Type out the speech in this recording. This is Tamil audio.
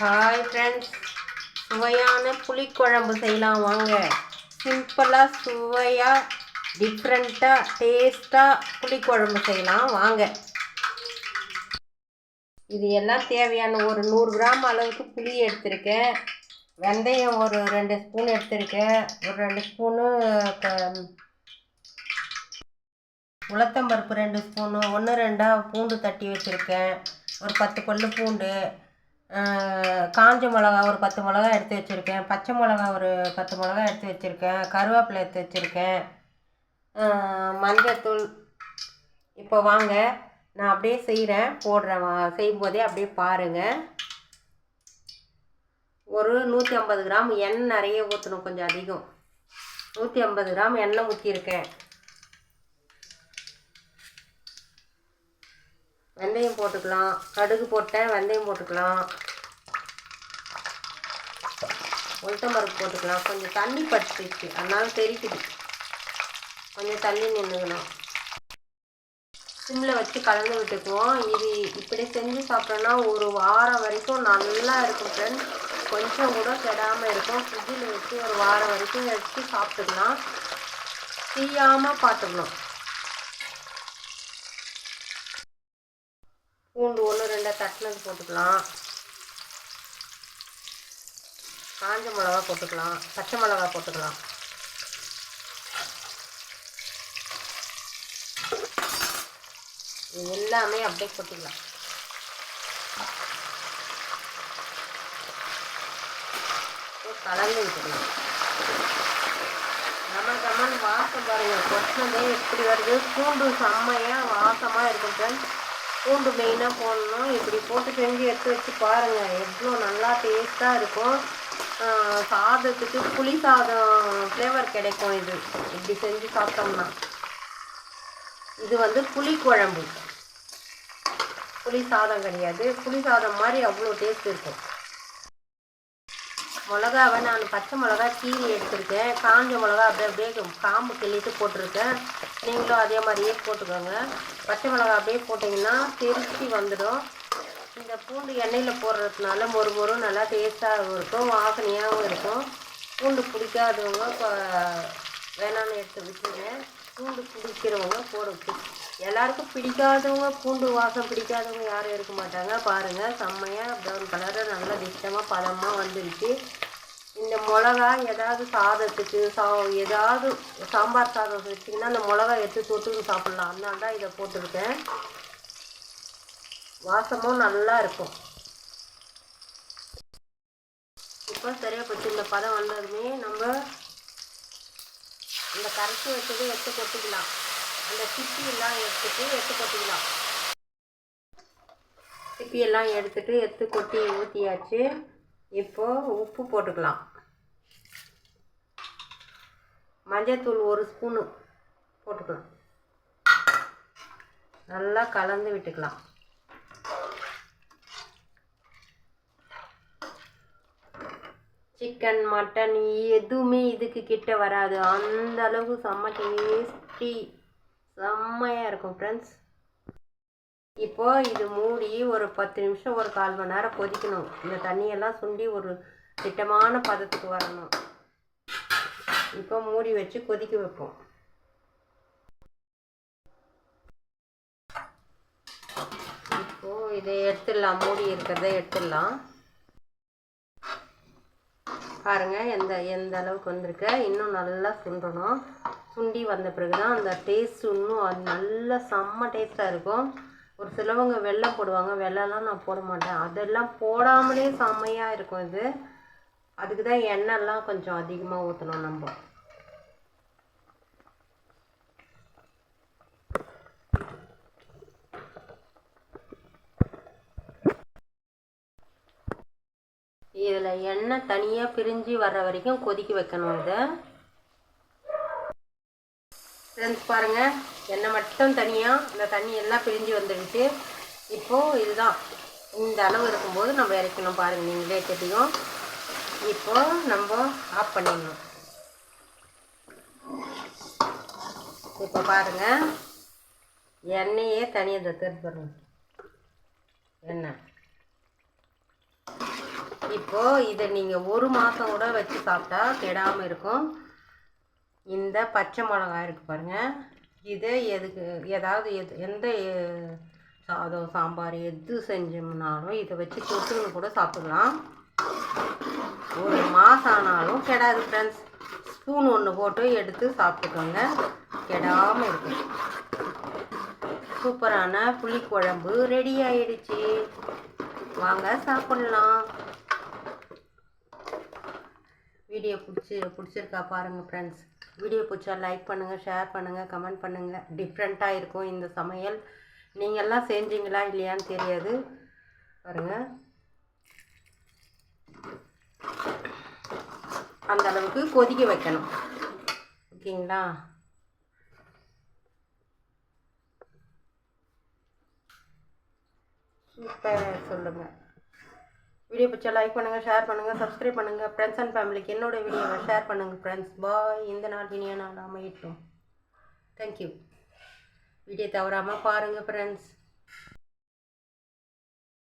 ஹாய் ஃப்ரெண்ட்ஸ் சுவையான புளிக்குழம்பு செய்யலாம் வாங்க. சிம்பிளாக சுவையாக டிஃப்ரெண்ட்டாக டேஸ்ட்டாக புளிக்குழம்பு செய்யலாம் வாங்க. இது எல்லாம் தேவையான ஒரு நூறு கிராம் அளவுக்கு புளி எடுத்திருக்கேன். வெந்தயம் ஒரு ரெண்டு ஸ்பூன் எடுத்திருக்கேன். ஒரு ரெண்டு ஸ்பூனு க- உளுத்தம்பருப்பு ரெண்டு ஸ்பூனு ஒன்று ரெண்டாக பூண்டு தட்டி வச்சுருக்கேன். ஒரு பத்து கொல்லு பூண்டு காஞ்ச மிளகா ஒரு பத்து மிளகா எடுத்து வச்சுருக்கேன். பச்சை மிளகா ஒரு பத்து மிளகா எடுத்து வச்சுருக்கேன். கருவேப்பிலை எடுத்து வச்சுருக்கேன். மஞ்சத்தூள் இப்போ வாங்க. நான் அப்படியே செய்கிறேன் போடுறேன். செய்யும்போதே அப்படியே பாருங்கள் ஒரு நூற்றி ஐம்பது கிராம் எண்ணெய் நிறைய ஊற்றணும் கொஞ்சம் அதிகம். நூற்றி ஐம்பது கிராம் எண்ணெய் ஊற்றியிருக்கேன் வெந்தயம் போட்டுக்கலாம். கடுகு போட்டேன் வெந்தயம் போட்டுக்கலாம். உளுத்தம்பருப்பு போட்டுக்கலாம். கொஞ்சம் தண்ணி பட்டுச்சு. அதனால தெரிக்குது. கொஞ்சம் தள்ளி நின்றுக்கணும் சிம்மில் வச்சு கலந்து விட்டுக்குவோம். இது இப்படி செஞ்சு சாப்பிட்டோன்னா ஒரு வாரம் வரைக்கும் நல்லா இருக்கும் ஃப்ரெண்ட்ஸ் கொஞ்சம் கூட கெடாமல் இருக்கும். ஃப்ரிட்ஜில் வச்சு ஒரு வாரம் வரைக்கும் வச்சு சாப்பிட்டுக்கலாம். தீயாமல் பார்த்துக்கணும் பூண்டு ஒன்று ரெண்டாக தட்டினது போட்டுக்கலாம். காஞ்ச மிளகா போட்டுக்கலாம். பச்சை மிளகா போட்டுக்கலாம். எல்லாமே அப்படியே போட்டுக்கலாம். கலந்து விட்டுக்கலாம். நம்ம கம்மன் வாசம் பாருங்க. கொட்டினதே எப்படி வருது. பூண்டு செம்மையாக வாசமாக இருக்கும் ஃப்ரெண்ட்ஸ் பூண்டு மெயினாக போடணும். இப்படி போட்டு செஞ்சு எடுத்து வச்சு பாருங்கள் எவ்வளோ நல்லா டேஸ்ட்டாக இருக்கும். சாதத்துக்கு புளி சாதம் ஃப்ளேவர் கிடைக்கும் இது. இப்படி செஞ்சு சாப்பிட்டோம்னா. இது வந்து புளி குழம்பு. புளி சாதம் கிடையாது. புளி சாதம் மாதிரி அவ்வளோ டேஸ்ட் இருக்கும். மிளகாவை நான் பச்சை மிளகா கீரி எடுத்திருக்கேன். காஞ்ச மிளகா அப்படியே அப்படியே காம்பு கிள்ளிட்டு போட்டிருக்கேன். நீங்களும் அதே மாதிரியே போட்டுக்கோங்க. பச்சை மிளகா அப்படியே போட்டிங்கன்னா திருச்சி வந்துடும். இந்த பூண்டு எண்ணெயில் போடுறதுனால மொறு மொறு நல்லா டேஸ்ட்டாகவும் இருக்கும் வாசனையாகவும் இருக்கும். பூண்டு பிடிக்காதவங்க இப்போ வேணான்னு எடுத்து விட்டுருங்க பூண்டு பிடிக்கிறவங்க போட எல்லாருக்கும் பிடிக்காதவங்க பூண்டு வாசம் பிடிக்காதவங்க யாரும் இருக்க மாட்டாங்க. பாருங்கள் செம்மையாக ப்ரௌன் கலரில் நல்லா திட்டமாக பதமாக வந்துருச்சு. இந்த மிளகா ஏதாவது சாதத்துக்கு சா ஏதாவது சாம்பார் சாதம் வச்சிங்கன்னா அந்த மிளகா எடுத்து தொட்டுக்கு சாப்பிட்லாம். அதனால தான் இதை போட்டிருக்கேன். வாசமும் நல்லா இருக்கும். இப்போ சரியாக போச்சு. இந்த பதம் வந்ததுமே நம்ம இந்த கரைச்சி வச்சது எடுத்து கொட்டிக்கலாம் அந்த சிப்பி எல்லாம் எடுத்துட்டு எடுத்து கொட்டிக்கலாம். சிப்பி எல்லாம் எடுத்துட்டு எடுத்து கொட்டி ஊற்றியாச்சு இப்போ உப்பு போட்டுக்கலாம். மஞ்சத்தூள் ஒரு ஸ்பூனு போட்டுக்கலாம். நல்லா கலந்து விட்டுக்கலாம். சிக்கன் மட்டன் எதுவுமே இதுக்கு கிட்ட வராது. அந்த அளவுக்கு செம்ம டேஸ்டி செம்மையாக இருக்கும் ஃப்ரெண்ட்ஸ் இப்போ இது மூடி ஒரு பத்து நிமிஷம் ஒரு கால் மணி நேரம் கொதிக்கணும். இந்த தண்ணியெல்லாம் சுண்டி ஒரு திட்டமான பதத்துக்கு வரணும். இப்போ மூடி வச்சு கொதிக்க வைப்போம். இப்போ இதை எடுத்துடலாம் மூடி இருக்கிறத எடுத்துடலாம். பாருங்கள் எந்த எந்த அளவுக்கு வந்திருக்கு. இன்னும் நல்லா சுண்டணும். சுண்டி வந்த பிறகு தான் அந்த டேஸ்ட் இன்னும் அது நல்ல செம்ம டேஸ்ட்டாக இருக்கும். ஒரு சிலவங்க வெள்ளை போடுவாங்க வெல்லம்லாம் நான் போட மாட்டேன். அதெல்லாம் போடாமலே செம்மையாக இருக்கும் இது. அதுக்கு தான் எண்ணெய்லாம் கொஞ்சம் அதிகமாக ஊற்றணும் நம்ம. இதில் எண்ணெய் தனியாக பிரிஞ்சு வர்ற வரைக்கும் கொதிக்க வைக்கணும் இதை. ஃப்ரெண்ட்ஸ் பாருங்கள் எண்ணெய் மட்டும் தனியாக இந்த தண்ணி எல்லாம் பிரிஞ்சு வந்துடுச்சு. இப்போது இதுதான். இந்த அளவு இருக்கும்போது நம்ம இறக்கணும் பாருங்கள் நீங்களே தெரியும். இப்போது நம்ம ஆஃப் பண்ணிடணும். இப்போ பாருங்கள் எண்ணெயே தனியாக தத்து பாருங்க. எண்ணெய். இப்போது இதை நீங்கள் ஒரு மாதம் கூட வச்சு சாப்பிட்டா கெடாமல் இருக்கும். இந்த பச்சை மிளகாய் இருக்கு பாருங்கள் இதை எதுக்கு ஏதாவது எது எந்த சாதம் சாம்பார் எது செஞ்சோம்னாலும் இதை வச்சு தொட்டுன்னு கூட சாப்பிடலாம். ஒரு மாதம் ஆனாலும் கெடாது ஃப்ரெண்ட்ஸ் ஸ்பூன் ஒன்று போட்டு எடுத்து சாப்பிட்டுக்கோங்க. கெடாமல் இருக்கும். சூப்பரான புளிக்குழம்பு ரெடி ஆயிடுச்சு. வாங்க சாப்பிடலாம். வீடியோ பிடிச்சி பிடிச்சிருக்கா பாருங்கள் ஃப்ரெண்ட்ஸ் வீடியோ பிடிச்சா லைக் பண்ணுங்கள் ஷேர் பண்ணுங்கள் கமெண்ட் பண்ணுங்கள் டிஃப்ரெண்ட்டாக இருக்கும் இந்த சமையல். நீங்கள்லாம் செஞ்சீங்களா இல்லையான்னு தெரியாது. பாருங்கள் அந்த அளவுக்கு கொதிக்க வைக்கணும். ஓகேங்களா? சூப்பர் சொல்லுங்கள் வீடியோ பிடிச்சா லைக் பண்ணுங்கள் ஷேர் பண்ணுங்கள் சப்ஸ்கிரைப் பண்ணுங்கள் ஃப்ரெண்ட்ஸ் அண்ட் ஃபேமிலிக்கு என்னோட வீடியோவை ஷேர் பண்ணுங்கள் ஃப்ரெண்ட்ஸ் பாய் இந்த நாள் இனிய நாள் அமையட்டும். தேங்க்யூ வீடியோ தவறாமல் பாருங்கள் ஃப்ரெண்ட்ஸ்